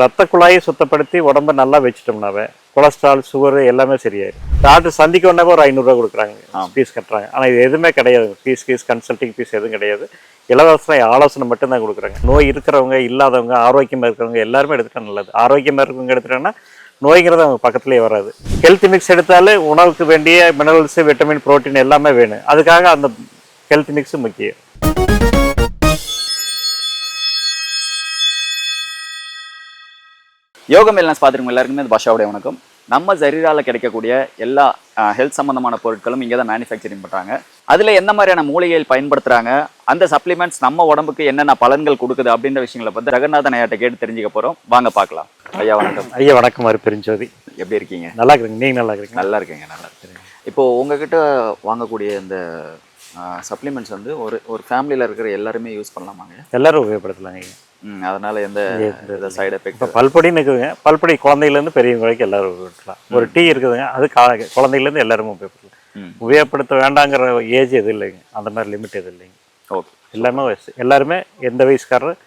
ரத்த குழாயை சுத்தப்படுத்தி உடம்ப நல்லா வச்சுட்டோம்னாவே கொலஸ்ட்ரால் சுகர் எல்லாமே சரியாயிடும் டாக்டர் சந்திக்க உடனே ஒரு ஐநூறுரூவா கொடுக்குறாங்க. ஃபீஸ் கட்டுறாங்க. ஆனால் இது எதுவுமே கிடையாது. ஃபீஸ் ஃபீஸ் கன்சல்டிங் ஃபீஸ் எதுவும் கிடையாது. இலவச ஆலோசனை மட்டும்தான் கொடுக்குறாங்க. நோய் இருக்கிறவங்க இல்லாதவங்க ஆரோக்கியமாக இருக்கிறவங்க எல்லாருமே எடுத்துட்டா நல்லது. ஆரோக்கியமாக இருக்கிறவங்க எடுத்துட்டாங்கன்னா நோய்ங்கிறது அவங்க பக்கத்துலேயே வராது. ஹெல்த் மிக்ஸ் எடுத்தாலே உணவுக்கு வேண்டிய மினரல்ஸ் விட்டமின் புரோட்டீன் எல்லாமே வேணும். அதுக்காக அந்த ஹெல்த் மிக்ஸ் முக்கியம். யோகம் வெல்னஸ் பார்த்துருக்கோம் எல்லாருக்குமே இந்த பாஷாவுடைய வணக்கம். நம்ம ஜரீரால கிடைக்கக்கூடிய எல்லா ஹெல்த் சம்பந்தமான பொருட்களும் இங்கே தான் மேனுஃபேக்சரிங் பண்ணுறாங்க அதில் எந்த மாதிரியான மூலிகைகள் பயன்படுத்துகிறாங்க அந்த சப்ளிமெண்ட்ஸ் நம்ம உடம்புக்கு என்னென்ன பலன்கள் கொடுக்குது அப்படின்ற விஷயங்களை பற்றி ரகநாதன் ஐயாட்ட கேட்டு தெரிஞ்சுக்க போகிறோம் வாங்க பார்க்கலாம். ஐயா வணக்கம். ஐயா வணக்கம். மாதிரி பெருஞ்சோதி. எப்படி இருக்கீங்க? நல்லா இருக்குங்க. நீங்கள் நல்லா இருக்கிறீங்க நல்லா இருக்கீங்க நல்லா இருக்கீங்க. இப்போ உங்ககிட்ட வாங்கக்கூடிய இந்த சப்ளிமெண்ட்ஸ் வந்து ஒரு ஒரு ஃபேமிலியில் இருக்கிற எல்லாருமே யூஸ் பண்ணலாமாங்க? எல்லாரும் உபயோகப்படுத்தலாங்க அதனால எந்த சைடு எஃபெக்ட் இப்போ பல்பொடின்னு இருக்குதுங்க பல்பொடி குழந்தையிலேருந்து பெரியவங்க வரைக்கும் எல்லாரும் உபயோகப்படுத்தலாம் ஒரு டீ இருக்குதுங்க அது கா குழந்தையிலேருந்து எல்லாரும் உபயோகப்படுத்தலாம். உபயோகப்படுத்த வேண்டாங்கிற ஏஜ் எதுவும் இல்லைங்க. அந்த மாதிரி லிமிட் எதுவும் இல்லைங்க. ஓகே. எல்லாமே வயசு எல்லாருமே எந்த வயசுக்காரர்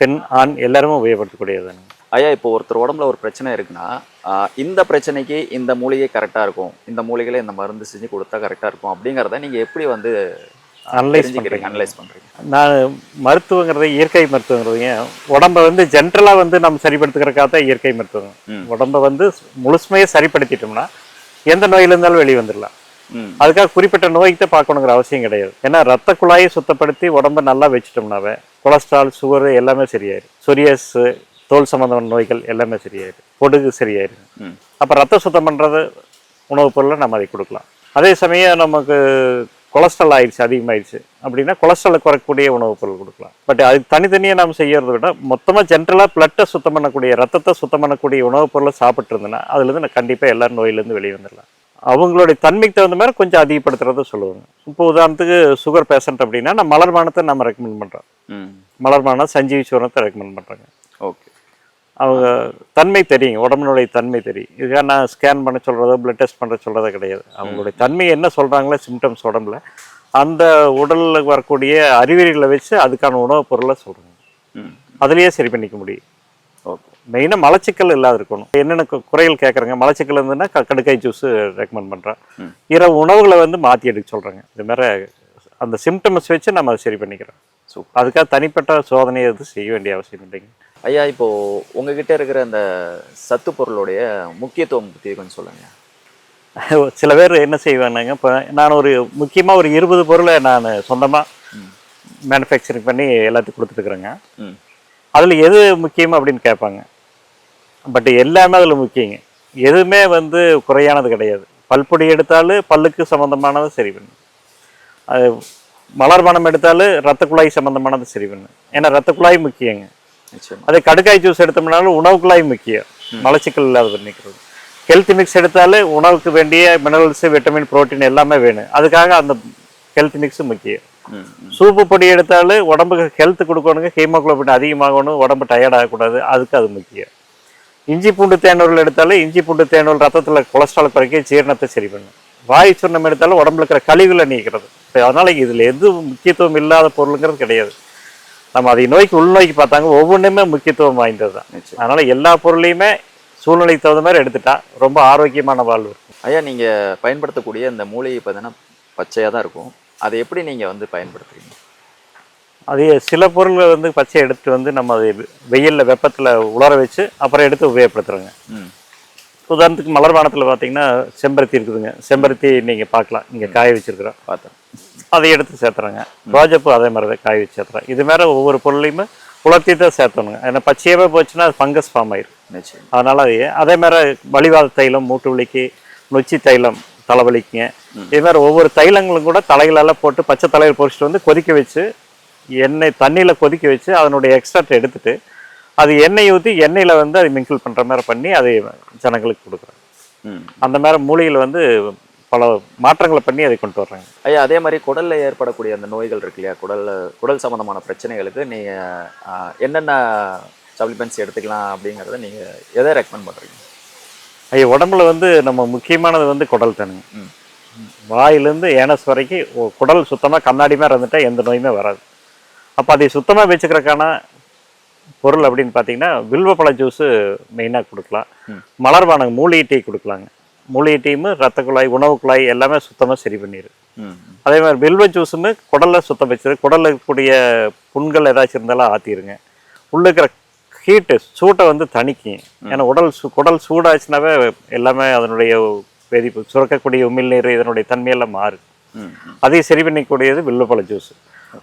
பெண் ஆண் எல்லாருமே உபயோகப்படுத்தக்கூடியதுங்க ஐயா இப்போ ஒருத்தர் உடம்புல ஒரு பிரச்சனை இருக்குன்னா இந்த பிரச்சனைக்கு இந்த மூலிகை கரெக்டாக இருக்கும். இந்த மூலிகையில இந்த மருந்து செஞ்சு கொடுத்தா கரெக்டாக இருக்கும் அப்படிங்கிறத நீங்கள் எப்படி வந்து அனலைஸ் தெரிஞ்சுக்கிறீங்க அனலைஸ் பண்ணுறீங்க நான் மருத்துவங்கிறது இயற்கை மருத்துவங்கிறதுங்க உடம்ப வந்து ஜென்ரலாக வந்து நம்ம சரிப்படுத்துக்கிறக்காக தான் இயற்கை மருத்துவம். உடம்ப வந்து முழுசுமையாக சரிப்படுத்திட்டோம்னா எந்த நோயில இருந்தாலும் வெளியே வந்துடலாம் அதுக்காக குறிப்பிட்ட நோய்க்கு தான் பார்க்கணுங்கிற அவசியம் கிடையாது. ஏன்னா ரத்த குழாயை சுத்தப்படுத்தி உடம்ப நல்லா வச்சுட்டோம்னாவே கொலஸ்ட்ரால் சுகர் எல்லாமே சரியாயிடும் சொரியஸ் தோல் சம்பந்தமான நோய்கள் எல்லாமே சரியாயிடும் பொடுகு சரியாயிடும் ம். அப்போ ரத்த சுத்தம் பண்ணுறது உணவுப் பொருளை நம்ம அதை கொடுக்கலாம். அதே சமயம் நமக்கு கொலஸ்ட்ரால் ஆயிடுச்சு அதிகமாயிடுச்சு. அப்படின்னா கொலஸ்ட்ராலை குறைக்கக்கூடிய உணவுப் பொருள் கொடுக்கலாம். பட் அது தனித்தனியாக நம்ம செய்யறதை விட மொத்தமாக ஜென்ரலாக பிளட்டை சுத்தம் பண்ணக்கூடிய ரத்தத்தை சுத்தம் பண்ணக்கூடிய உணவுப் பொருளை சாப்பிட்டு இருந்தேன்னா அதுலேருந்து நான் கண்டிப்பாக எல்லாரும் நோயிலேருந்து வெளியே வந்துடலாம் அவங்களுடைய தன்மைக்கு தகுந்த மாதிரி கொஞ்சம் அதிகப்படுத்துறத சொல்லுவாங்க. இப்போ உதாரணத்துக்கு சுகர் பேஷண்ட் அப்படின்னா நான் மலர்பானத்தை நம்ம ரெக்கமெண்ட் பண்ணுறோம் ம். மலர்பானம் சஞ்சீவி சூரணத்தை ரெக்கமெண்ட் பண்ணுறாங்க ஓகே. அவங்க தன்மை தெரியும் உடம்புனுடைய தன்மை தெரியும். இதுக்காக நான் ஸ்கேன் பண்ண சொல்கிறதோ பிளட் டெஸ்ட் பண்ண சொல்கிறதோ கிடையாது. அவங்களுடைய தன்மை என்ன சொல்கிறாங்களோ சிம்டம்ஸ் உடம்புல அந்த உடலில் வரக்கூடிய அறிகுறிகளை வச்சு அதுக்கான உணவுப் பொருளை சொல்கிறாங்க அதுலேயே சரி பண்ணிக்க முடியும். ஓகே. மெயினாக மலச்சிக்கல் இல்லாத இருக்கணும். என்னென்ன குறைகள் கேட்குறாங்க மலச்சிக்கல் இருந்ததுன்னா கடுக்காய் ஜூஸ் ரெக்கமெண்ட் பண்ணுறேன். இரவு உணவுகளை வந்து மாற்றி எடுக்க சொல்கிறாங்க இது மாதிரி அந்த சிம்டம்ஸ் வச்சு நம்ம அதை சரி பண்ணிக்கிறோம். சூப்பர். அதுக்காக தனிப்பட்ட சோதனை எதுவும் செய்ய வேண்டிய அவசியம் இல்லைங்க. ஐயா இப்போ உங்ககிட்ட இருக்கிற அந்த சத்து பொருளுடைய முக்கியத்துவம் பற்றி கொஞ்சம் சொல்லுங்க. சில பேர் என்ன செய்வாங்க இப்போ நான் ஒரு முக்கியமாக ஒரு இருபது பொருளை நான் சொந்தமாக மேனுஃபேக்சரிங் பண்ணி எல்லாத்துக்கும் கொடுத்துட்டுருக்குறேங்க. அதில் எது முக்கியம் அப்படின்னு கேட்பாங்க. பட் எல்லாமே அதில் முக்கியங்க. எதுவுமே வந்து குறையானது கிடையாது. பல்பொடி எடுத்தாலும் பல்லுக்கு சம்மந்தமானது சரி பண்ணும் அது மலர்பானம் எடுத்தாலும் ரத்த குழாய் சம்மந்தமானது சரி பண்ணும் ஏன்னா ரத்த குழாய் முக்கியங்க. அதே கடுக்காய் ஜூஸ் எடுத்தோம்னாலும் உணவு குழாய் முக்கியம் மலச்சிக்கல் இல்லாத பண்ணிக்கிறது ஹெல்த் மிக்ஸ் எடுத்தாலே உணவுக்கு வேண்டிய மினரல்ஸ் விட்டமின் புரோட்டீன் எல்லாமே வேணும். அதுக்காக அந்த ஹெல்த் மிக்ஸ் முக்கியம். சூப்பு பொடி எடுத்தாலும் உடம்புக்கு ஹெல்த் கொடுக்கணுங்க. ஹீமோகுளோபின் அதிகமாகணும். உடம்பு டயர்ட் ஆகக்கூடாது. அதுக்கு அது முக்கியம். இஞ்சி பூண்டு தேனூரில் எடுத்தாலும் இஞ்சி பூண்டு தேனூல் ரத்தத்தில் கொலஸ்ட்ரால் குறைக்க ஜீரணத்தை சரி பண்ணும். வாயு சுண்ணம் எடுத்தாலும் உடம்புல இருக்கிற கழிவுகளை நீக்கிறது. அதனால இதில் எது முக்கியத்துவம் இல்லாத பொருளுங்கிறது கிடையாது. நம்ம அதை நோய்க்கு உள்நோய்க்கு பார்த்தாங்க. ஒவ்வொன்றுமே முக்கியத்துவம் வாய்ந்தது தான். அதனால எல்லா பொருளையுமே சூழ்நிலைக்கு தகுந்த மாதிரி எடுத்துட்டா ரொம்ப ஆரோக்கியமான வாழ்வு இருக்கும். ஐயா நீங்கள் பயன்படுத்தக்கூடிய இந்த மூலிகை பார்த்தீங்கன்னா பச்சையாக தான் இருக்கும். அதை எப்படி நீங்கள் வந்து பயன்படுத்துறீங்க? அது சில பொருள்கள் வந்து பச்சை எடுத்துட்டு வந்து நம்ம அதை வெயிலில் வெப்பத்தில் உலர வச்சு அப்புறம் எடுத்து உபயோகப்படுத்துறோங்க. உதாரணத்துக்கு மலர்பானத்தில் பார்த்தீங்கன்னா செம்பருத்தி இருக்குதுங்க. செம்பருத்தி நீங்கள் பார்க்கலாம். இங்கே காய வச்சிருக்கிறோம். பார்த்தேன் அதை எடுத்து சேர்த்துறோங்க. ரோஜாப்பூ அதே மாதிரி தான் காய வச்சு சேர்த்துறோம் இது மாதிரி ஒவ்வொரு பொருளையுமே உலர்த்தி தான் சேர்த்தணுங்க. ஏன்னா பச்சையாகவே போச்சுன்னா அது ஃபங்கஸ் ஃபார்ம் ஆயிடும் அதனால அது அதே மாதிரி வலிவாத தைலம் மூட்டு வலிக்கு நொச்சி தைலம் தலைவலிக்குங்க இது மாதிரி ஒவ்வொரு தைலங்களும் கூட தலைகளெல்லாம் போட்டு பச்சை தலையில் பொறிச்சிட்டு வந்து கொதிக்க வச்சு எண்ணெய் தண்ணியில் கொதிக்க வச்சு அதனுடைய எக்ஸ்ட்ராக்ட் எடுத்துட்டு அது எண்ணெய் ஊற்றி எண்ணெயில் வந்து அது மிங்கிள் பண்ணுற மாதிரி பண்ணி அதை ஜனங்களுக்கு கொடுக்குறோம் ம். அந்த மாதிரி மூலிகையில் வந்து பல மாற்றங்களை பண்ணி அதை கொண்டு வர்றாங்க. ஐயா அதே மாதிரி குடல்ல ஏற்படக்கூடிய அந்த நோய்கள் இருக்கு இல்லையா? குடல்ல குடல் சம்பந்தமான பிரச்சனைகளுக்கு நீங்கள் என்னென்ன சப்ளிமெண்ட்ஸ் எடுத்துக்கலாம் அப்படிங்கிறத நீங்கள் எதை ரெக்கமெண்ட் பண்ணுறீங்க ஐயா உடம்புல வந்து நம்ம முக்கியமானது வந்து குடல் தானுங்க. வாயிலேருந்து ஏனஸ் வரைக்கும் குடல் சுத்தமாக கண்ணாடி மாதிரி இருந்துட்டா எந்த நோயுமே வராது. அப்போ அதை சுத்தமாக வச்சுக்கிறதுக்கான பொருள் அப்படின்னு பார்த்தீங்கன்னா வில்வப்பழ ஜூஸு மெயினாக கொடுக்கலாம். மலர்பானங்க மூலிகை டீ கொடுக்கலாங்க. மூலிகை டீமு ரத்த குழாய் உணவு குழாய் எல்லாமே சுத்தமாக சரி பண்ணிடு அதே மாதிரி வில்வ ஜூஸுமே குடலை சுத்தம் வச்சிரு குடலில் இருக்கக்கூடிய புண்கள் ஏதாச்சும் இருந்தாலும் ஆற்றிடுங்க உள்ள இருக்கிற ஹீட்டு சூட்டை வந்து தணிக்கும். ஏன்னா உடல் சு குடல் சூடாச்சுனாவே எல்லாமே அதனுடைய வேதிப்பு சுரக்கக்கூடிய உமிழ்நீர் இதனுடைய தன்மையெல்லாம் மாறும். அதையும் சரி பண்ணக்கூடிய வில்வப்பழ ஜூஸ்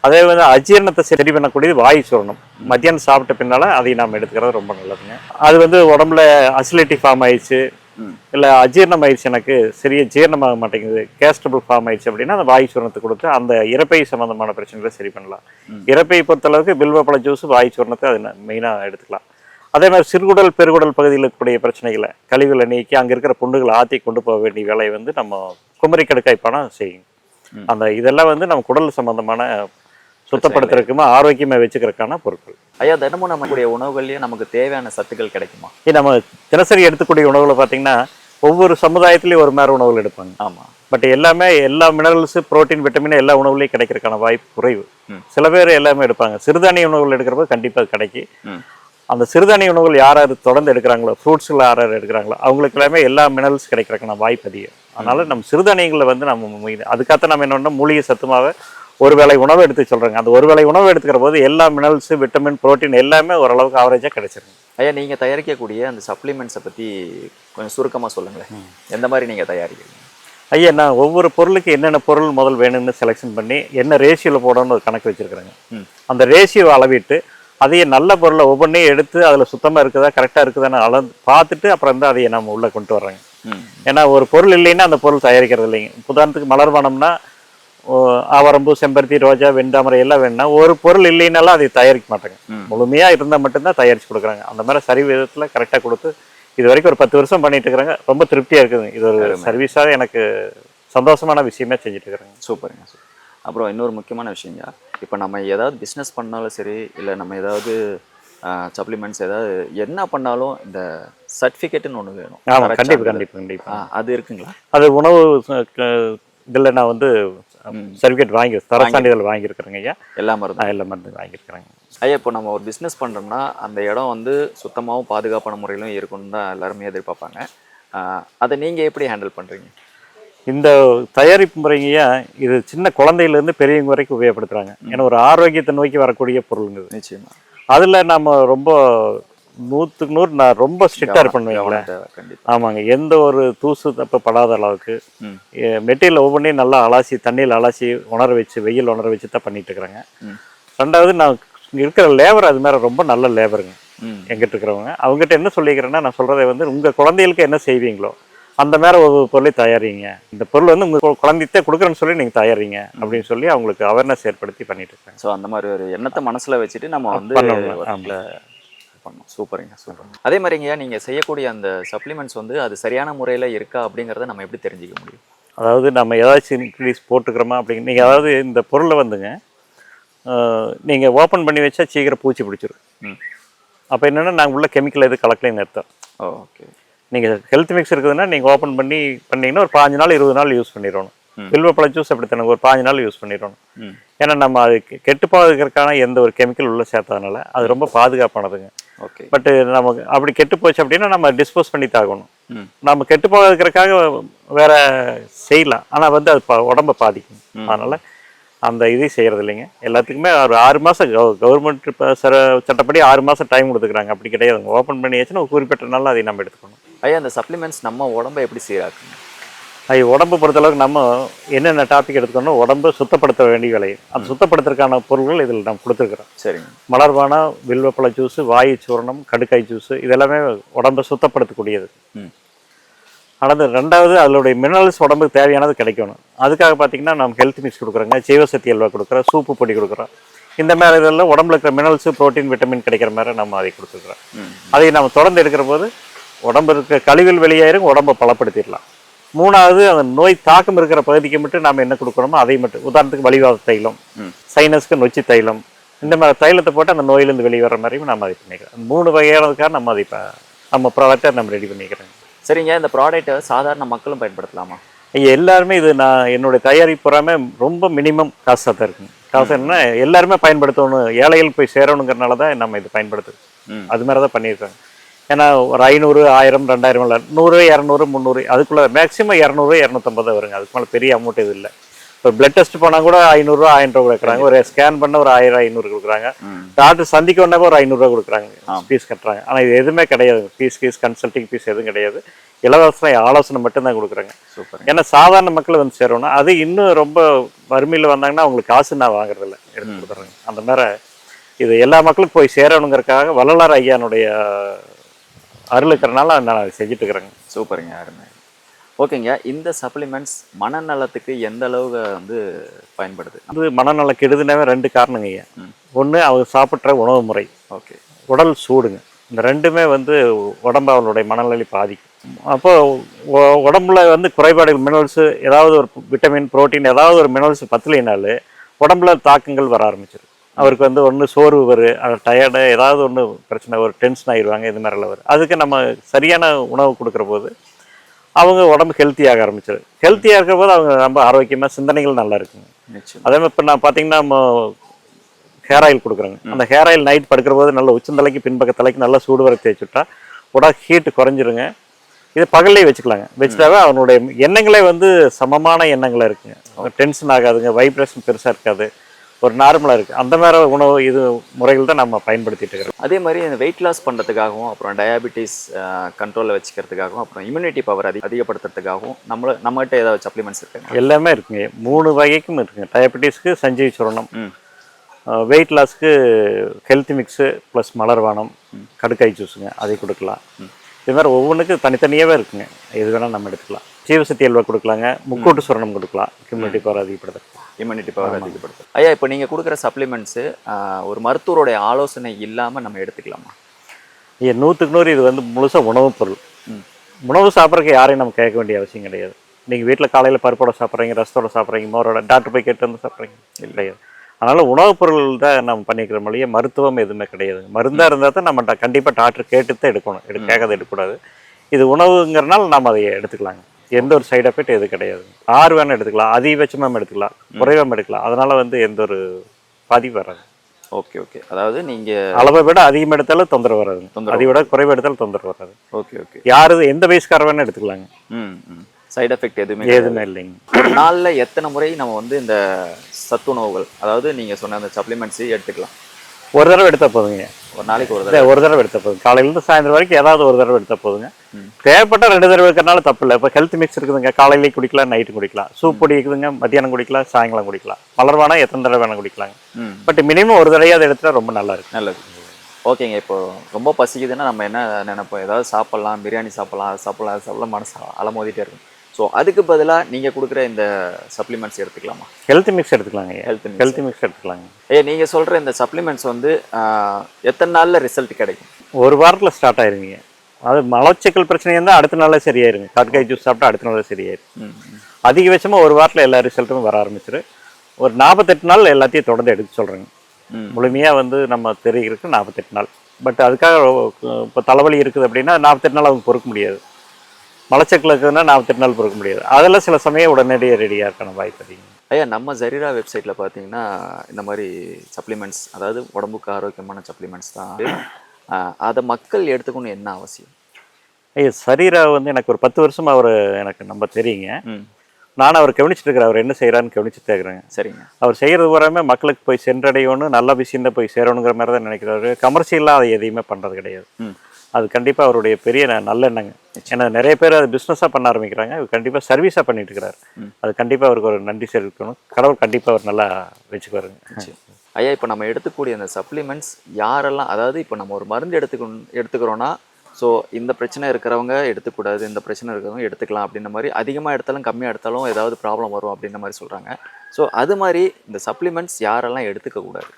அதே வந்து அஜீரணத்தை சரி பண்ணக்கூடியது வாயு சூரணம். மத்தியானம் சாப்பிட்ட பின்னால அதை நாம் எடுத்துக்கிறது ரொம்ப நல்லதுங்க. அது வந்து உடம்புல அசிலிட்டி ஃபார்ம் ஆயிடுச்சு. இல்லை அஜீரணம் ஆயிடுச்சு எனக்கு சரியா ஜீரணமாக மாட்டேங்குது. கேஸ்டபிள் ஃபார்ம் ஆயிடுச்சு அப்படின்னா அந்த வாயு சூரணத்தை கொடுத்து அந்த இறப்பை சம்பந்தமான பிரச்சனைகளை சரி பண்ணலாம். இறப்பை பொறுத்தளவுக்கு பில்வப்பழ ஜூஸ் வாயு சூரணத்தை அது மெயினாக எடுத்துக்கலாம். அதே மாதிரி சிறுகுடல் பெருகுடல் பகுதியில் இருக்கக்கூடிய பிரச்சனைகளை கழிவுகளை நீக்கி அங்கே இருக்கிற புண்டுகளை ஆற்றி கொண்டு போக வேண்டிய வேலையை வந்து நம்ம குமரி கடுக்காய் பணம் செய்யும். அந்த இதெல்லாம் வந்து நம்ம குடல் சம்பந்தமான சுத்தப்படுத்துறதுக்குமா ஆரோக்கியமாக வச்சுக்கிறதுக்கான பொருட்கள். ஐயா தினமும் நம்மளுடைய உணவுகள்லயே நமக்கு தேவையான சத்துக்கள் கிடைக்குமா? நம்ம தினசரி எடுத்துக்கூடிய உணவுல பார்த்தீங்கன்னா ஒவ்வொரு சமுதாயத்திலையும் ஒரு மாதிரி உணவுகள் எடுப்பாங்க. ஆமா. பட் எல்லாமே எல்லா மினரல்ஸ் புரோட்டீன் விட்டமின் எல்லா உணவுலையும் கிடைக்கிறதுக்கான வாய்ப்பு குறைவு. சில பேர் எல்லாமே எடுப்பாங்க. சிறுதானிய உணவுகள் எடுக்கிறப்ப கண்டிப்பாக கிடைக்கும். அந்த சிறுதானிய உணவுகள் யார் யார் தொடர்ந்து எடுக்கிறாங்களோ ஃப்ரூட்ஸில் யார் யார் எடுக்கிறாங்களோ அவங்களுக்கு எல்லாமே எல்லா மினரல்ஸ் கிடைக்கிறதுக்கான வாய்ப்பு அதிகம். அதனால நம்ம சிறுதானியங்களில் வந்து நம்ம அதுக்காக நம்ம என்ன பண்ணோம் மூலிகை சத்துமாவை ஒரு வேளை உணவு எடுத்து சொல்கிறாங்க அந்த ஒரு வேளை உணவு எடுத்துக்கிற போது எல்லா மினரல்ஸ் விட்டமின் புரோட்டீன் எல்லாமே ஓரளவுக்கு ஆவரேஜாக கிடைச்சிருங்க ஐயா நீங்க தயாரிக்கக்கூடிய அந்த சப்ளிமெண்ட்ஸை பத்தி கொஞ்சம் சுருக்கமா சொல்லுங்களேன். எந்த மாதிரி நீங்க தயாரிக்கிறீங்க? ஐயா நான் ஒவ்வொரு பொருளுக்கு என்னென்ன பொருள் முதல் வேணும்னு செலெக்ஷன் பண்ணி என்ன ரேஷியோவில் போடணும்னு ஒரு கணக்கு வச்சுருக்குறேங்க. அந்த ரேஷியோ அளவிட்டு அதையே நல்ல பொருளை ஒவ்வொன்றையும் எடுத்து அதில் சுத்தமாக இருக்குதா கரெக்டாக இருக்குதான்னு அளந்து பார்த்துட்டு அப்புறம் வந்து அதையே நம்ம உள்ளே கொண்டு வர்றோங்க. ஏன்னா ஒரு பொருள் இல்லைன்னா அந்த பொருள் தயாரிக்கிறது இல்லைங்க. உதாரணத்துக்கு மலர்வனம்னா ஓ, ஆவாரம்பூ செம்பருத்தி ரோஜா வெண்டாமரை எல்லாம் வேணும்னா ஒரு பொருள் இல்லைனாலும் அதை தயாரிக்க மாட்டாங்க. முழுமையாக இருந்தால் மட்டும்தான் தயாரித்து கொடுக்குறாங்க. அந்த மாதிரி சரி விதத்தில் கரெக்டாக கொடுத்து இது வரைக்கும் ஒரு பத்து வருஷம் பண்ணிட்டு இருக்கிறாங்க. ரொம்ப திருப்தியாக இருக்குதுங்க. இது ஒரு சர்வீஸாக எனக்கு சந்தோஷமான விஷயமே செஞ்சுட்டு இருக்கிறேங்க. சூப்பருங்க சூப்பர். அப்புறம் இன்னொரு முக்கியமான விஷயங்க. இப்போ நம்ம ஏதாவது பிஸ்னஸ் பண்ணாலும் சரி இல்லை நம்ம ஏதாவது சப்ளிமெண்ட்ஸ் ஏதாவது என்ன பண்ணாலும் இந்த சர்டிஃபிகேட்டுன்னு ஒன்று வேணும். கண்டிப்பாக. கண்டிப்பாக கண்டிப்பாக அது இருக்குங்களா? அது உணவு இதில் நான் வந்து சர்டிஃபிகேட் வாங்கி தர சான்றிதழ் வாங்கியிருக்கிறேங்க ஐயா. எல்லா மருந்தும். நான் எல்லா மருந்து வாங்கியிருக்கிறேங்க. ஐயா இப்போ நம்ம ஒரு பிஸ்னஸ் பண்ணுறோம்னா அந்த இடம் வந்து சுத்தமாகவும் பாதுகாப்பான முறையிலும் இருக்கணும்னு தான் எல்லாருமே எதிர்பார்ப்பாங்க. அதை நீங்கள் எப்படி ஹேண்டில் பண்ணுறீங்க இந்த தயாரிப்பு முறைங்கய்யா இது சின்ன குழந்தையிலேருந்து பெரியவங்க வரைக்கும் உபயோகப்படுத்துறாங்க. ஏன்னா ஒரு ஆரோக்கியத்தை நோக்கி வரக்கூடிய பொருளுங்க நிச்சயமா. அதில் நம்ம ரொம்ப நூற்றுக்கு நூறு நான் ரொம்ப ஸ்ட்ரிக்டாக இருப்பேன் ஆமாங்க. எந்த ஒரு தூசு தப்பு படாத அளவுக்கு மெட்டீரியல் ஒவ்வொன்றையும் நல்லா அலாசி தண்ணியில் அலாசி உணர வச்சு வெயில் உணர வச்சு தான் பண்ணிட்டு இருக்கிறேங்க. ரெண்டாவது நான் இருக்கிற லேபர் அது மாதிரி ரொம்ப நல்ல லேபருங்க எங்கிட்ட இருக்கிறவங்க அவங்ககிட்ட என்ன சொல்லிக்கிறேன்னா நான் சொல்கிறத வந்து உங்கள் குழந்தைகளுக்கு என்ன செய்வீங்களோ அந்த மாதிரி ஒரு பொருளை தயாரிங்க. இந்த பொருள் வந்து உங்கள் குழந்தைத்தே கொடுக்குறேன்னு சொல்லி நீங்கள் தயாரிங்க அப்படின்னு சொல்லி அவங்களுக்கு அவேர்னஸ் ஏற்படுத்தி பண்ணிட்டு இருக்காங்க. ஸோ அந்த மாதிரி ஒரு எண்ணத்தை மனசுல வச்சுட்டு நம்ம வந்து பண்ணணும், சூப்பருங்க சூப்பர் அதே மாதிரிங்க நீங்க செய்யக்கூடிய அந்த சப்ளிமெண்ட்ஸ் வந்து அது சரியான முறையில இருக்கா அப்படிங்கறத நம்ம எப்படி தெரிஞ்சுக்க முடியும்? அதாவது நம்ம ஏதாச்சும் இன்க்ரீஸ் போட்டுக்கிறோமா அப்படிங்க நீங்கள் அதாவது இந்த பொருளை வந்துங்க நீங்கள் ஓப்பன் பண்ணி வச்சா சீக்கிரம் பூச்சி பிடிச்சிரும். அப்போ என்னென்னா நாங்கள் உள்ள கெமிக்கல் எதுவும் கலக்கலைன்னு அர்த்தம். ஓகே நீங்கள் ஹெல்த் மிக்ஸ் இருக்குதுன்னா நீங்கள் ஓப்பன் பண்ணி பண்ணீங்கன்னா ஒரு பாஞ்சு நாள் இருபது நாள் யூஸ் பண்ணிடணும். ம். வில்வப்பழ ஜூஸ் அப்படித்தானே ஒரு பாஞ்சு நாள் யூஸ் பண்ணிடணும். ஏன்னா நம்ம அது கெட்டு போகிறதுக்கான எந்த ஒரு கெமிக்கல் உள்ள சேர்த்ததுனால அது ரொம்ப பாதுகாப்பானதுங்க. ஓகே. பட் நமக்கு அப்படி கெட்டு போச்சு அப்படின்னா நம்ம டிஸ்போஸ் பண்ணி தாகணும். நம்ம கெட்டு போகிறதுக்காக வேற செய்யலாம். ஆனால் வந்து அது உடம்ப பாதிக்கும். அதனால அந்த இது செய்யறது இல்லைங்க. எல்லாத்துக்குமே ஒரு ஆறு மாதம் கவர்மெண்ட் சட்டப்படி ஆறு மாதம் டைம் கொடுத்துக்கிறாங்க. அப்படி கிடையாதுங்க. ஓப்பன் பண்ணியாச்சுன்னா ஒரு குறிப்பிட்ட நாள் அதை நம்ம எடுத்துக்கணும். ஐயா அந்த சப்ளிமெண்ட்ஸ் நம்ம உடம்பை எப்படி சீராக்குங்க? அது உடம்பு பொறுத்தளவுக்கு நம்ம என்னென்ன டாபிக் எடுத்துக்கணும் உடம்பு சுத்தப்படுத்த வேண்டிய வேலை. அந்த சுத்தப்படுத்துறதுக்கான பொருட்கள் இதில் நம்ம கொடுத்துருக்குறோம் சரிங்க. மலர்வானா வில்வப்பழ ஜூஸு வாயு சூரணம் கடுக்காய் ஜூஸு இதெல்லாமே உடம்பை சுத்தப்படுத்தக்கூடியது. ம். அடுத்து ரெண்டாவது அதனுடைய மினரல்ஸ் உடம்புக்கு தேவையானது கிடைக்கணும். அதுக்காக பார்த்தீங்கன்னா நம்ம ஹெல்த் மிக்ஸ் கொடுக்குறோங்க. ஜீவசக்தி அல்வா கொடுக்குறோம் சூப்பு பொடி கொடுக்குறோம். இந்த மாதிரி இதெல்லாம் உடம்புல இருக்கிற மினரல்ஸ் புரோட்டீன் விட்டமின் கிடைக்கிற மாதிரி நம்ம அதை கொடுத்துருக்குறோம். அதை நம்ம தொடர்ந்து எடுக்கிற போது உடம்பு இருக்க கழிவுகள் வெளியேறும் உடம்பை பலப்படுத்திடலாம். மூணாவது அந்த நோய் தாக்கம் இருக்கிற பகுதிக்கு மட்டும் நம்ம என்ன கொடுக்குறோமோ அதை மட்டும். உதாரணத்துக்கு வலிவாத தைலம். சைனஸ்க்கு நொச்சி தைலம். இந்த மாதிரி தைலத்தை போட்டு அந்த நோயிலேருந்து வெளியே வர மாதிரியும் நம்ம அதை பண்ணிக்கிறோம் மூணு வகையானதுக்காக நம்ம அதை இப்போ நம்ம ப்ராடக்டை நம்ம ரெடி பண்ணிக்கிறோம். சரிங்க இந்த ப்ராடக்ட்டை சாதாரண மக்களும் பயன்படுத்தலாமா? ஐயா எல்லாருமே இது நான் என்னுடைய தயாரிப்பு பூராமே ரொம்ப மினிமம் காசாக தான் இருக்குங்க காசு என்ன எல்லாருமே பயன்படுத்தணும். ஏழைகள் போய் சேரணுங்கிறனால தான் நம்ம இது பயன்படுத்துது ம். அது மாதிரி தான் பண்ணியிருக்காங்க. ஏன்னா ஒரு ஐநூறு ஆயிரம் ரெண்டாயிரம் இல்லை நூறு இரநூறு முந்நூறு அதுக்குள்ள மேக்ஸிமம் இரநூறு இரநூத்தம்பது வருங்க. அதுக்கு மேலே பெரிய அமௌண்ட் இது இல்லை. இப்போ பிளட் டெஸ்ட் போனால் கூட ஐநூறுரூவா ஆயிரம் ரூபா கொடுக்குறாங்க. ஒரு ஸ்கேன் பண்ண ஒரு ஆயிரம் ஐநூறு கொடுக்குறாங்க. டாக்டர் சந்திக்க வந்தாக்க ஒரு ஐநூறுரூவா கொடுக்குறாங்க. ஃபீஸ் கட்டுறாங்க. ஆனால் இது எதுவுமே கிடையாது. ஃபீஸ் ஃபீஸ் கன்சல்டிங் ஃபீஸ் எதுவும் கிடையாது. இலவச ஆலோசனை மட்டும்தான் கொடுக்குறாங்க. சூப்பர் ஏன்னா சாதாரண மக்கள் வந்து சேரணும் அது இன்னும் ரொம்ப வறுமையில் வந்தாங்கன்னா அவங்களுக்கு காசு நான் வாங்குறதில்ல. எடுத்து கொடுத்துட்றாங்க அந்த மாதிரி இது எல்லா மக்களுக்கும் போய் சேரணுங்கிறதுக்காக வள்ளலார் ஐயானுடைய அருள் இருக்கிறனால நான் அதை செஞ்சுட்டு இருக்கிறேங்க சூப்பருங்க அருமை. ஓகேங்க இந்த சப்ளிமெண்ட்ஸ் மனநலத்துக்கு எந்த அளவுக்கு வந்து பயன்படுது? அது மனநல கெடுதுனாவே ரெண்டு காரணங்க. ஐயா ம். ஒன்று அவங்க சாப்பிட்ற உணவு முறை. ஓகே. உடல் சூடுங்க. இந்த ரெண்டுமே வந்து உடம்பு அவளுடைய மனநிலை பாதிக்கும். அப்போ உடம்புல வந்து குறைபாடுகள் மினரல்ஸ் ஏதாவது ஒரு விட்டமின் புரோட்டீன் ஏதாவது ஒரு மினரல்ஸ் பத்தலைனாலே உடம்புல தாக்கங்கள் வர ஆரம்பிச்சிடும் அவருக்கு வந்து ஒன்று சோர்வு வரும் டயர்டு ஏதாவது ஒன்று பிரச்சனை ஒரு டென்ஷன் ஆயிடுவாங்க இது மாதிரிலாம் வரும் அதுக்கு நம்ம சரியான உணவு கொடுக்குற போது அவங்க உடம்பு ஹெல்த்தியாக ஆரம்பிச்சிடும் ஹெல்த்தியாக இருக்கிற போது அவங்க ரொம்ப ஆரோக்கியமாக சிந்தனைகள் நல்லா இருக்குங்க. அதே மாதிரி இப்போ நான் பார்த்தீங்கன்னா நம்ம ஹேர் ஆயில் கொடுக்குறாங்க. அந்த ஹேர் ஆயில் நைட் படுக்கிற போது நல்ல உச்சந்தலைக்கு பின்பக்க தலைக்கு நல்லா சூடு வர தேய்ச்சி விட்டா உடல் ஹீட்டு குறைஞ்சிருங்க. இது பகல்லே வச்சுக்கலாங்க. வச்சுட்டாவே அவனுடைய எண்ணங்களே வந்து சமமான எண்ணங்களா இருக்குங்க. டென்ஷன் ஆகாதுங்க வைப்ரேஷன் பெருசாக இருக்காது. ஒரு நார்மலாக இருக்குது அந்த மாதிரி உணவு இது முறைகள் தான் நம்ம பயன்படுத்திட்டு இருக்கிறோம். அதே மாதிரி இந்த வெயிட் லாஸ் பண்ணுறதுக்காகவும் அப்புறம் டயாபிட்டிஸ் கண்ட்ரோலில் வச்சுக்கிறதுக்காகவும் அப்புறம் இம்யூனிட்டி பவர் அதிக அதிகப்படுத்துறதுக்காகவும் நம்மள நம்மகிட்ட ஏதாவது சப்ளிமெண்ட்ஸ் இருக்குங்க எல்லாமே இருக்குங்க. மூணு வகைக்கும் இருக்குங்க. டயபெட்டிஸ்க்கு சஞ்சீவி சுரணம் ம். வெயிட் லாஸ்க்கு ஹெல்த் மிக்ஸு ப்ளஸ் மலர்வானம் கடுக்காய் ஜூஸுங்க அதை கொடுக்கலாம். இது மாதிரி ஒவ்வொன்றுக்கும் தனித்தனியாகவே இருக்குங்க. எது வேணால் நம்ம எடுத்துக்கலாம். ஜீவசக்தி அல்வா கொடுக்கலாங்க. முக்கூட்டு சுரணம் கொடுக்கலாம். கம்யூனிட்டி பவர் அதிகப்படுத்த. இம்யூனிட்டி பவர் அதிகப்படுத்தும் ஐயா இப்போ நீங்கள் கொடுக்குற சப்ளிமெண்ட்ஸு ஒரு மருத்துவருடைய ஆலோசனை இல்லாமல் நம்ம எடுத்துக்கலாமா? ஐயா நூற்றுக்கு நூறு இது வந்து முழுசாக உணவுப் பொருள். உணவு சாப்பிட்றதுக்கு யாரையும் நம்ம கேட்க வேண்டிய அவசியம் கிடையாது. நீங்கள் வீட்டில் காலையில் பருப்போட சாப்பிட்றீங்க ரசத்தோட சாப்பிட்றீங்க மோரோட டாக்டர் போய் கேட்டு வந்து சாப்பிட்றீங்க. இல்லையா அதனால் உணவுப் பொருள் தான் நம்ம பண்ணிக்கிற மொழியே மருத்துவம் எதுவுமே கிடையாது. மருந்தாக இருந்தால் தான் நம்ம கண்டிப்பாக டாக்டர் கேட்டு தான் எடுக்கணும். எடு கேட்காத எடுக்கக்கூடாது. இது உணவுங்கிறனால நம்ம அதை எடுத்துக்கலாங்க. எந்த ஒரு சைடு எஃபெக்ட் எதுவும் கிடையாது. ஆறு வேணால் எடுத்துக்கலாம் அதிகபட்சமாக எடுத்துக்கலாம் குறைவாக எடுக்கலாம் அதனால் வந்து எந்த ஒரு பாதிப்பு வராது. Okay okay. அதாவது நீங்கள் அளவை விட அதிகம் எடுத்தாலும் தொந்தரவு வராது. அதை விட குறைவு எடுத்தாலும் தொந்தரவு வராது. Okay okay. யாரு எந்த வயசுக்கார வேணா எடுத்துக்கலாங்க. ம் சைடு எஃபெக்ட் எதுவுமே. எதுவுமே இல்லைங்க. நாளில் எத்தனை முறை நம்ம வந்து இந்த சத்துணவுகள். அதாவது நீங்கள் சொன்ன அந்த சப்ளிமெண்ட்ஸு எடுத்துக்கலாம். ஒரு தடவை எடுத்தா போதுங்க. ஒரு நாளைக்கு ஒரு தடவை. ஒரு தடவை எடுத்தா போதும் காலையிலேருந்து சாயந்தரம் வரைக்கும் ஏதாவது ஒரு தடவை எடுத்தா போதுங்க. ம். தேவைப்பட்ட ரெண்டு தடவை இருக்கிறனால தப்பு இல்லை. இப்போ ஹெல்த் மிக்ஸ் இருக்குதுங்க. காலையிலேயே குடிக்கலாம் நைட்டு குடிக்கலாம். சூப் பொடி இருக்குதுங்க. மத்தியானம் குடிக்கலாம் சாயங்காலம் குடிக்கலாம். மலர்வானா எத்தனை தடவை வேணா குடிக்கலாங்க. பட் மினிமம் ஒரு தடவை அதை எடுத்தா ரொம்ப நல்லா இருக்கு. நல்லது. ஓகேங்க. இப்போ ரொம்ப பசிக்குதுன்னா நம்ம என்ன நினைப்போம்? ஏதாவது சாப்பிட்லாம் பிரியாணி சாப்பிட்லாம் சாப்பிட்லாம் சாப்பிடலாம் மனசு அலமோதிட்டே இருக்கும். ஸோ அதுக்கு பதிலாக நீங்கள் கொடுக்குற இந்த சப்ளிமெண்ட்ஸ் எடுத்துக்கலாமா? ஹெல்த் மிக்ஸ் எடுத்துக்கலாங்க. ஹெல்த் ஹெல்த் மிக்ஸ் எடுத்துக்கலாங்க. ஏ நீங்கள் சொல்கிற இந்த சப்ளிமெண்ட்ஸ் வந்து எத்தனை நாளில் ரிசல்ட் கிடைக்கும்? ஒரு வாரத்தில் ஸ்டார்ட் ஆயிருங்க அது மலச்சிக்கல் பிரச்சனை இருந்தால் அடுத்த நாளே சரியாயிருங்க. கட்காய் ஜூஸ் சாப்பிட்டா அடுத்த நாளே சரியாயிரும். அதிகபட்சமாக ஒரு வாரத்தில் எல்லா ரிசல்ட்டுமே வர ஆரம்பிச்சிரு ஒரு நாற்பத்தெட்டு நாள் எல்லாத்தையும் தொடர்ந்து எடுக்க சொல்கிறேங்க. முழுமையாக வந்து நம்ம தெரிகிறதுக்கு நாற்பத்தெட்டு நாள். பட் அதுக்காக இப்போ தலைவலி இருக்குது அப்படின்னா நாற்பத்தெட்டு நாள் அவங்க பொறுக்க முடியாது. மலச்சிக்கல் இருக்குதுன்னா நாற்பத்தெட்டு நாள் பொறுக்க முடியாது. அதெல்லாம் சில சமயம் உடனடியாக ரெடியாக இருக்கான வாய்ப்பு அதிகம். ஐயா நம்ம ஜரீரா வெப்சைட்டில் பார்த்தீங்கன்னா இந்த மாதிரி சப்ளிமெண்ட்ஸ் அதாவது உடம்புக்கு ஆரோக்கியமான சப்ளிமெண்ட்ஸ் தான். அதை மக்கள் எடுத்துக்கணும் என்ன அவசியம்? ஐயா சரீரா வந்து எனக்கு ஒரு பத்து வருஷமா அவர் எனக்கு நம்ம தெரியுங்க. நானும் அவர் கவனிச்சிட்டு இருக்கிறேன் அவர் என்ன செய்கிறான்னு கவனிச்சுட்டு இருக்கிறேங்க சரிங்க. அவர் செய்கிறது பூராமே மக்களுக்கு போய் சென்றடையணும் நல்ல விஷயம் தான் போய் சேரணுங்கிற மாதிரி தான் நினைக்கிறாரு. கமர்ஷியலாக அதை எதையுமே பண்ணுறது கிடையாது. அது கண்டிப்பாக அவருடைய பெரிய ந- நல்ல எண்ணங்க. ஏன்னா நிறைய பேர் அது பிஸ்னஸாக பண்ண ஆரம்பிக்கிறாங்க. அவர் கண்டிப்பாக சர்வீஸாக பண்ணிட்டு இருக்கிறாரு. அது கண்டிப்பாக அவருக்கு ஒரு நன்றி தெரிவிக்கணும் கடவுள் கண்டிப்பாக அவர் நல்லா வச்சுக்குவாருங்க. ஐயா இப்போ நம்ம எடுத்துக்கூடிய அந்த சப்ளிமெண்ட்ஸ் யாரெல்லாம் அதாவது இப்போ நம்ம ஒரு மருந்து எடுத்துக்கணும் எடுத்துக்கிறோன்னா ஸோ இந்த பிரச்சனை இருக்கிறவங்க எடுத்துக்கூடாது இந்த பிரச்சனை இருக்கிறவங்க எடுத்துக்கலாம் அப்படின்ற மாதிரி அதிகமாக எடுத்தாலும் கம்மியாக எடுத்தாலும் ஏதாவது ப்ராப்ளம் வரும் அப்படின்ற மாதிரி சொல்கிறாங்க ஸோ அது மாதிரி இந்த சப்ளிமெண்ட்ஸ் யாரெல்லாம் எடுத்துக்கக்கூடாது?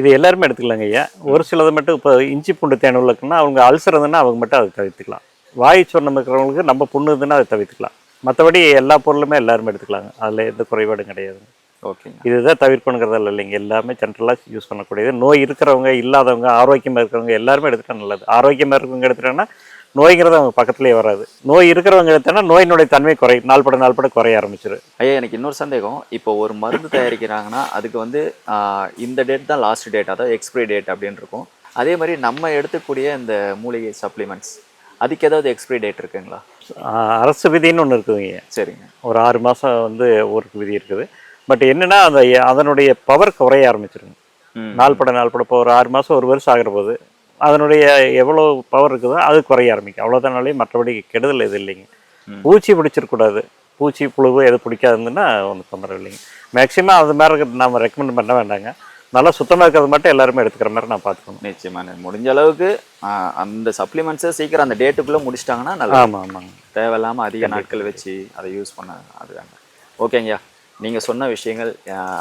இது எல்லாருமே எடுத்துக்கலாங்க ஐயா. ஒரு சிலது மட்டும் இப்போ இஞ்சி பூண்டு தேன் உள்ளக்குன்னா அவங்க அல்சர் இருந்ததுன்னா அவங்க மட்டும் அதை தவிர்த்துக்கலாம். வாய் சொன்னம் இருக்கிறவங்களுக்கு நம்ம புண்ணு இருந்துன்னா அதை தவிர்த்துக்கலாம். மற்றபடி எல்லா பொருளுமே எல்லாருமே எடுத்துக்கலாங்க. அதில் எந்த குறைபாடும் கிடையாதுங்க ஓகேங்க. இதுதான் தவிர்க்கணுங்கிறதால இல்லைங்க. எல்லாமே ஜென்ரலாக யூஸ் பண்ணக்கூடியது. நோய் இருக்கிறவங்க இல்லாதவங்க ஆரோக்கியமாக இருக்கிறவங்க எல்லாருமே எடுத்துட்டா நல்லது. ஆரோக்கியமாக இருக்கிறவங்க எடுத்துட்டாங்கன்னா நோய்ங்கிறது அவங்க பக்கத்துலேயே வராது. நோய் இருக்கிறவங்க எடுத்தோன்னா நோயினுடைய தன்மை குறை நாள்பட நாள்பட குறைய ஆரம்பிச்சிரு ஐயா எனக்கு இன்னொரு சந்தேகம். இப்போ ஒரு மருந்து தயாரிக்கிறாங்கன்னா அதுக்கு வந்து இந்த டேட் தான் லாஸ்ட் டேட் அதாவது எக்ஸ்பிரி டேட் அப்படின்னு இருக்கும். அதே மாதிரி நம்ம எடுத்துக்கூடிய இந்த மூலிகை சப்ளிமெண்ட்ஸ் அதுக்கு ஏதாவது எக்ஸ்பிரி டேட் இருக்குங்களா? அரசு விதின்னு ஒன்று இருக்குதுங்க சரிங்க. ஒரு ஆறு மாதம் வந்து ஊருக்கு விதி இருக்குது. பட் என்னன்னா அந்த அதனுடைய பவர் குறைய ஆரம்பிச்சிருங்க. நாள்பட நாள்பட இப்போ ஒரு ஆறு மாதம் ஒரு வருஷம் ஆகிற போது அதனுடைய எவ்வளோ பவர் இருக்குதோ அது குறைய ஆரம்பிக்கும். அவ்வளோதானாலே மற்றபடி கெடுதல் எதுவும் இல்லைங்க. பூச்சி பிடிச்சிருக்கூடாது பூச்சி புழுவு எது பிடிக்காதுன்னா ஒன்றும் தொந்தரவு இல்லைங்க. மேக்ஸிமம் அது மாதிரி நம்ம ரெக்கமெண்ட் பண்ண வேண்டாங்க. நல்லா சுத்தமாக இருக்கிறது மட்டும் எல்லாருமே எடுத்துக்கிற மாதிரி நான் பார்த்துக்கணும். நிச்சயமா முடிஞ்ச அளவுக்கு அந்த சப்ளிமெண்ட்ஸை சீக்கிரம் அந்த டேட்டுக்குள்ளே முடிச்சிட்டாங்கன்னா நல்லா ஆமாம் ஆமாங்க. தேவையில்லாமல் அதிக நாட்கள் வச்சு அதை யூஸ் பண்ண அது வேண்டாம். ஓகேங்கய்யா. நீங்கள் சொன்ன விஷயங்கள்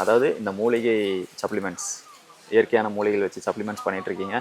அதாவது இந்த மூலிகை சப்ளிமெண்ட்ஸ் இயற்கையான மூலிகைகள் வச்சு சப்ளிமெண்ட்ஸ் பண்ணிட்டு இருக்கீங்க.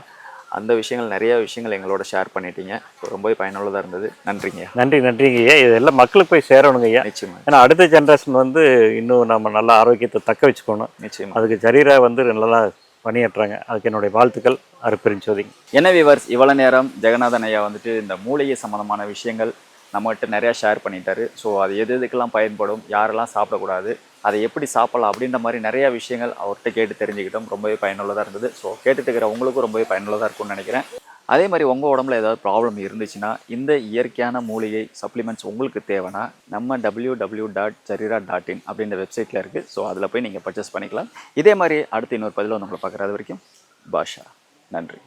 அந்த விஷயங்கள் நிறைய விஷயங்கள் எங்களோட ஷேர் பண்ணிட்டீங்க. So, ரொம்பவே பயனுள்ளதாக இருந்தது. நன்றிங்கய்யா நன்றி நன்றிங்க ஐயா. இது எல்லாம் மக்களுக்கு போய் சேரணுங்க ஐயா. நிச்சயமா. ஏன்னா அடுத்த ஜென்ரேஷன் வந்து இன்னும் நம்ம நல்ல ஆரோக்கியத்தை தக்க வச்சுக்கணும். நிச்சயமா. அதுக்கு ஜரீரா வந்து நல்லா பணியாற்றுறாங்க. அதுக்கு என்னுடைய வாழ்த்துக்கள். அருப்பெருஞ்சோதிங்க. என்ன விவர்ஸ் இவ்வளோ நேரம் ஜெகநாதன் ஐயா வந்துட்டு இந்த மூலிகை சம்மந்தமான விஷயங்கள் நம்மகிட்ட நிறையா ஷேர் பண்ணிட்டாரு. ஸோ அது எது எதுக்கெல்லாம் பயன்படும் யாரெல்லாம் சாப்பிடக்கூடாது அதை எப்படி சாப்பிடலாம் அப்படின்ற மாதிரி நிறையா விஷயங்கள் அவர்கிட்ட கேட்டு தெரிஞ்சுக்கிட்டோம். ரொம்பவே பயனுள்ளதாக இருந்தது. ஸோ கேட்டுட்டு இருக்கிற உங்களுக்கும் ரொம்பவே பயனுள்ளதாக இருக்கும்னு நினைக்கிறேன். அதே மாதிரி உங்கள் உடம்புல ஏதாவது ப்ராப்ளம் இருந்துச்சுன்னா இந்த இயற்கையான மூலிகை சப்ளிமெண்ட்ஸ் உங்களுக்கு தேவைன்னா நம்ம W W dot Jareera dot in அப்படின்ற வெப்சைட்டில் இருக்குது ஸோ அதில் போய் நீங்கள் பர்ச்சேஸ் பண்ணிக்கலாம். இதே மாதிரி அடுத்து இன்னொரு பதிலாக நம்மளை பார்க்குறது வரைக்கும் பாஷா. நன்றி.